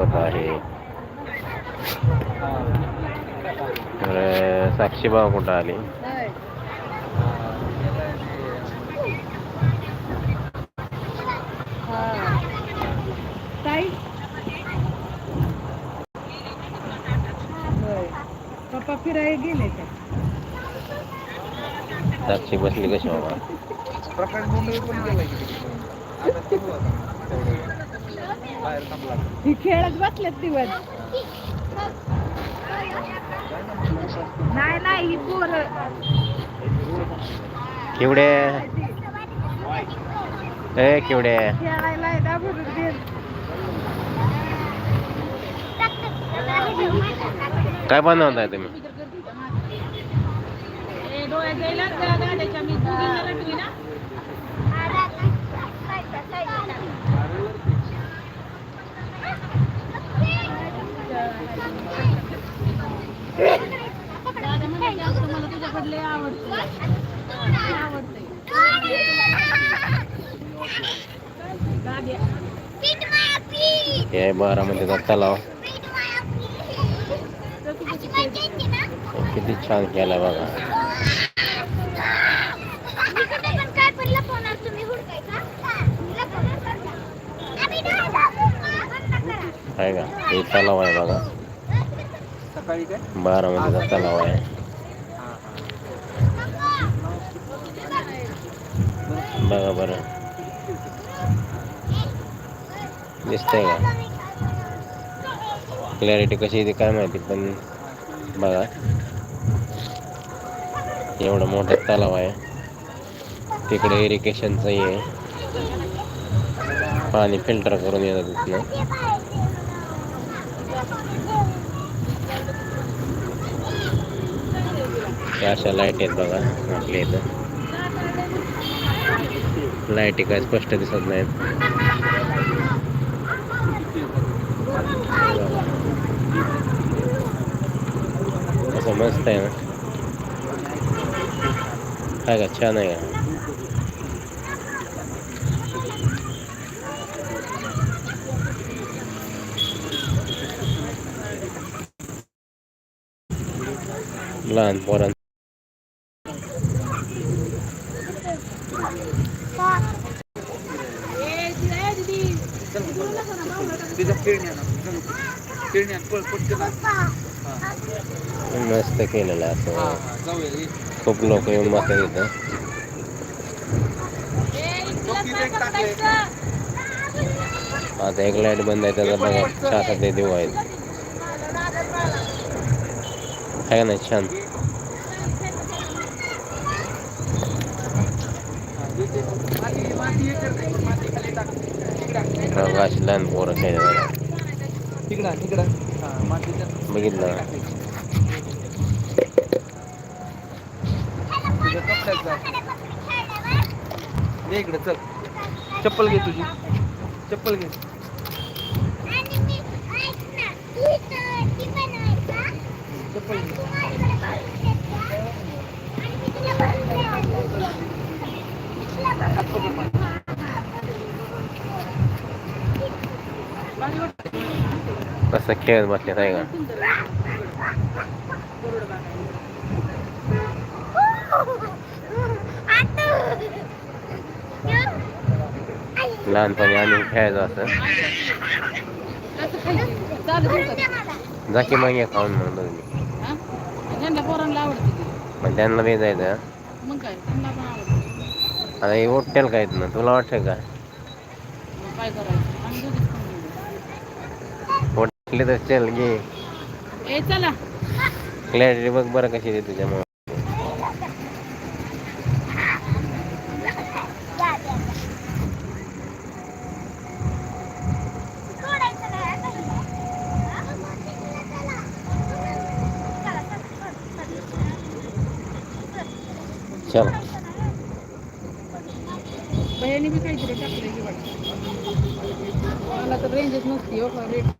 होत आहे तर साक्षीबाव कुठं आली पप्पा फिरायला गेले का साक्षी बसली कशी बाबा प्रकाश मुंबई पण गेला बाहेर थांबला. ही खेळत बसलेत दिवस. नाही नाही ही पोर. केवढे? ए केवढे? खेळायला आहे ना भरून दे. काय बनवताय तुम्ही? डोळ्यात त्या गाड्याच्या मी ना हे बारामतीचा तलाव तर तू कशी खेळते? किती छान केला बघा आहे का हे तलाव आहे बघा सकाळी काय बारामतीचा तलाव आहे बघा बरं दिसतंय का क्लॅरिटी कशी येते काय माहिती पण बघा. एवढं मोठा तलाव आहे. तिकडे इरिगेशनचंही आहे. पाणी फिल्टर करून येतं तिथलं अशा लाइट आहेत बघा आपल्या इथं. लाईटी काय स्पष्ट दिसत नाहीत असं मस्त आहे ना काय का छान आहे का लहान पोरां तिथं खेळण्या ना हा. मस्त केलेलं आहे हा असं हा. खूप लोक येऊन बघ तिथे. आता एक लाइट बंद आहे त्याचा बघा सहा सात देऊ आहेत. आहे ना छान. ते- ते- अशी लहान पोरं बघा तिकडं तिकडं. हा, बघितलं. इकडे चल. चप्पल घे तुझी. चप्पल घे. खेळत बसले नाही का? लहानपणी आम्ही खेळायचो असं. जाकी मागे खाऊन म्हणून तुम्ही मग त्यांना बी जायचं आता हे होटेल काय ना तुला वाटतं का मग काय करायचं आम्ही दोघीच उठले तर चल घे ए चला. क्लॅरिटी बघ बरं कशी देते त्यामुळे. चल. बहिणी बी काहीतरी टाकलं मला तर रेंजच नसती हो का रेट.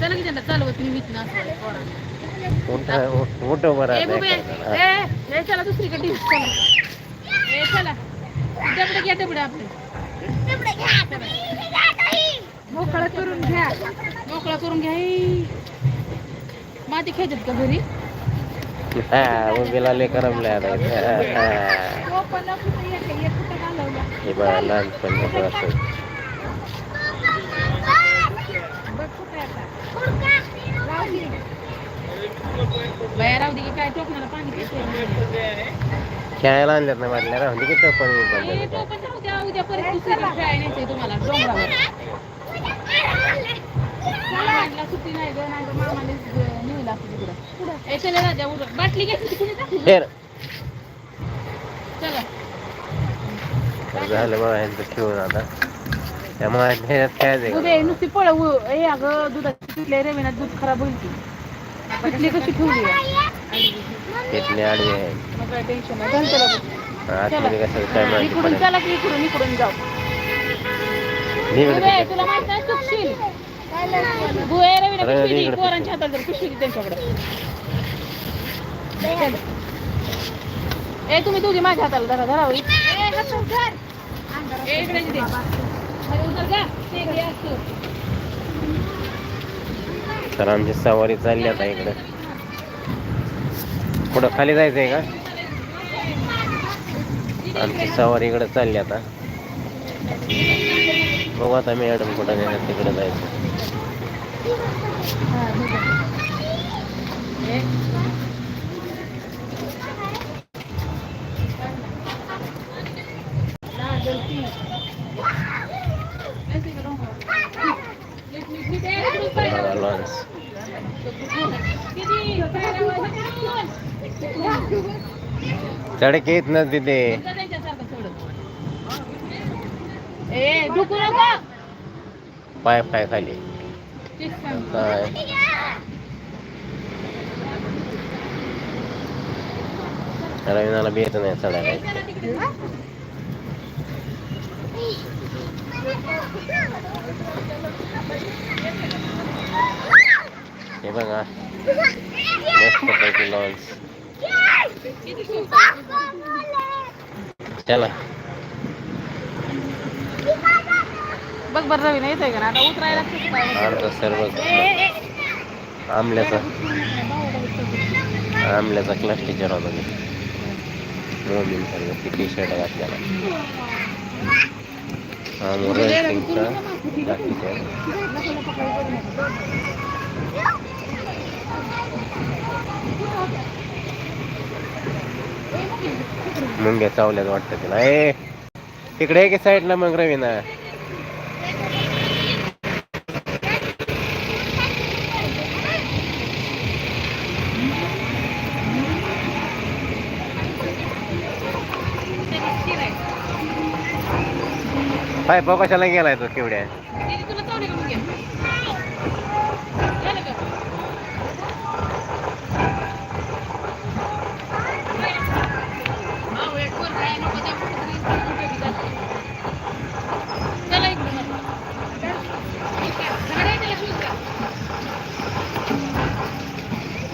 चला की त्यांना चालवत मी वीत ना असं मोठा मोठं बरं ए आहे बुबे एका- ए ए चला दुसरीकडे डिश चला ए चला डबडे घ्या डबडे आपले मोकळा करून घ्या मोकळा करून घ्या ई. माती खेचत का घरी हा उभीला लय करमले आता हा. हे बघा लहानपण बाया राहू दे की काय टोकणाला पाणी पिते. खेळायला आणल्यात ना म्हटल्या राहून दे की टोपण ए, बिपण. टोपण राहू द्या उद्या परत दुसरीकडे खेळायला न्यायचंय तुम्हाला डोंगरावर मामाला सुट्टी नाही गं, नाही तर मामाने नेलं असतं तिकडं. ए, चला राजा, उरक. बाटली घ्यायची ती कुणी टाकली? फेर चला. तर झालं बघा यांचं खेळून आता त्यामुळे ह्याच्यात खेळायचं उद्या नुसती पळ उ- ए अगं दुधाची रेवेनात दूध खराब होईल की पिटली कशी ठेवली आहे? तिथली आडवी आहे मग काय टेन्शन नाही घाल त्याला बघ. आतमध्ये कसं काय चला. माहिती इकडून पडेल चला की इकडून इकडून जाऊ निघड बुबे, तिकडे. तुला माहीत नाही चुकशील बुवे रवीना अरे, पिशवी दे, इकडे पोरांच्या हातात जर पिशवी दे त्यांच्याकडे चल. ए तुम्ही दोघी माझ्या हाताला धरा धरा होई. ए, इकडे दे. तर आमची सवारी चालली आता इकडे. पुढं खाली जायचंय का? आमची सवारी इकडे चालली आता. बघू आता मी मॅडम कुठं नेतात तिकडे जायचं. Pengawal Lawrence. Sedikit nanti deh. Eh, dukun apa? Pai pai kali. Pai. Kalau ini lebih itu nih, salah. हे बघा. मस्त पैकी सोपं. चला. बघ बरं रवी नाही येतंय का आता उतरायला आमचं सर्व. आमल्याचा. आमल्याचा क्लास टीचर होता मी मोमीन सर्व टी शर्ट घातलेला. हा मोर सिंगचा क्लास मुंग्या चावल्यात वाटतं तिला ए तिकडे आहे साईडला मग रवीना ना झाड कशाला गेलाय तो का?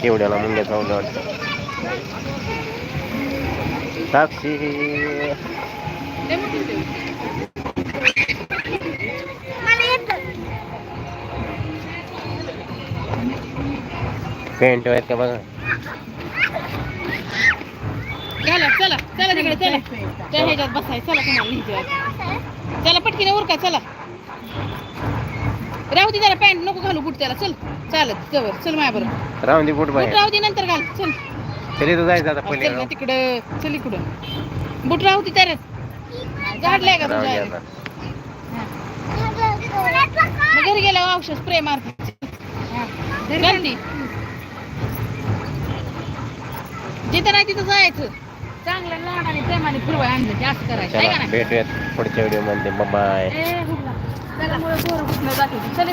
केवढ्याला मुंग्या चावलं वाटतं साक्षी पेंट आहेत का बघा? घाला, चला चला तिकडे चला. त्या ह्याच्यात बसाय चला तुम्हाला लिहिते आज. चला पटकीने उरका चला. राहू दे जरा पॅन्ट नको घालू बुट त्याला. चल चालत जवळ. चल माझ्या बरोबर. राहून दे बुट बुट बाहेर राहू दे नंतर घाल. चल. तरी तर जायचं आता चल पहिले ना तिकडं. चल इकडं बुट राहू दे त्याच्यात गाडलाय का तुझ्या घरी गेल्यावर औषध स्प्रे मारते. घालती जिथे नाही तिथं जायचं. चांगल्या आणि प्रेमाने पूर्व आणलं की असं करायचं. भेटूयात पुढच्या व्हिडिओमध्ये. बाय ए, चल